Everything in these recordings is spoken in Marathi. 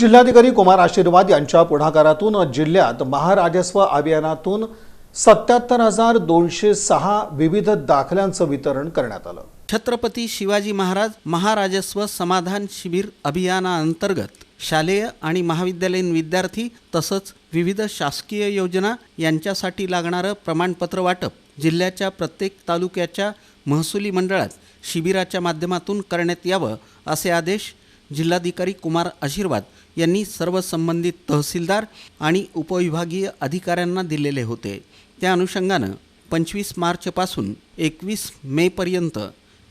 जिल्हाधिकारी कुमार आशीर्वाद यांच्या पुढाकारातून जिल्ह्यात महाराजस्व अभियानातून सत्याहत्तर हजार दोनशे सहा विविध दाखल्यांचं वितरण करण्यात आलं. छत्रपती शिवाजी महाराज महाराजस्व समाधान शिबिर अभियानाअंतर्गत शालेय आणि महाविद्यालयीन विद्यार्थी तसंच विविध शासकीय योजना यांच्यासाठी लागणारं प्रमाणपत्र वाटप जिल्ह्याच्या प्रत्येक तालुक्याच्या महसुली मंडळात शिबिराच्या माध्यमातून करण्यात यावं असे आदेश जिल्हाधिकारी कुमार आशीर्वाद यांनी सर्व संबंधित तहसीलदार आणि उपविभागीय अधिकाऱ्यांना दिलेले होते. त्या अनुषंगानं पंचवीस मार्चपासून एकवीस मेपर्यंत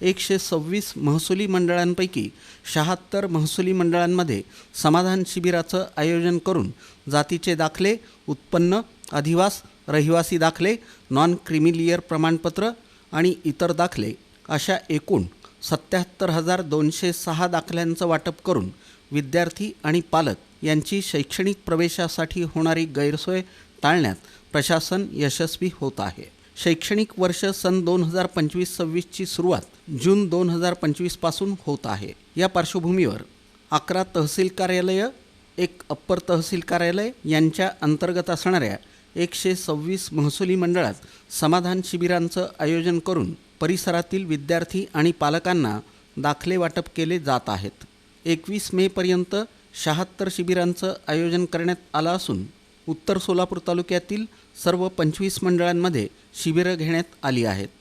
एकशे सव्वीस महसुली मंडळांपैकी शहात्तर महसुली मंडळांमध्ये समाधान शिबिराचं आयोजन करून जातीचे दाखले उत्पन्न अधिवास रहिवासी दाखले नॉन क्रिमिलियर प्रमाणपत्र आणि इतर दाखले अशा एकूण सत्याहत्तर हजार दोनशे सहा दाखल्यांचं वाटप करून विद्यार्थी आणि पालक यांची शैक्षणिक प्रवेशासाठी होणारी गैरसोय टाळण्यात प्रशासन यशस्वी होत आहे. शैक्षणिक वर्ष सन दोन हजार पंचवीस सव्वीसची सुरुवात जून दोन हजार पंचवीसपासून होत आहे. या पार्श्वभूमीवर अकरा तहसील कार्यालयं एक अप्पर तहसील कार्यालय यांच्या अंतर्गत असणाऱ्या एकशे सव्वीस महसुली मंडळात समाधान शिबिरांचं आयोजन करून परिसरातील विद्यार्थी आणि पालकांना दाखले वाटप केले जात आहेत. एकवीस मेपर्यंत शहात्तर शिबिरांचं आयोजन करण्यात आलं असून उत्तर सोलापूर तालुक्यातील सर्व पंचवीस मंडळांमध्ये शिबिरं घेण्यात आली आहेत.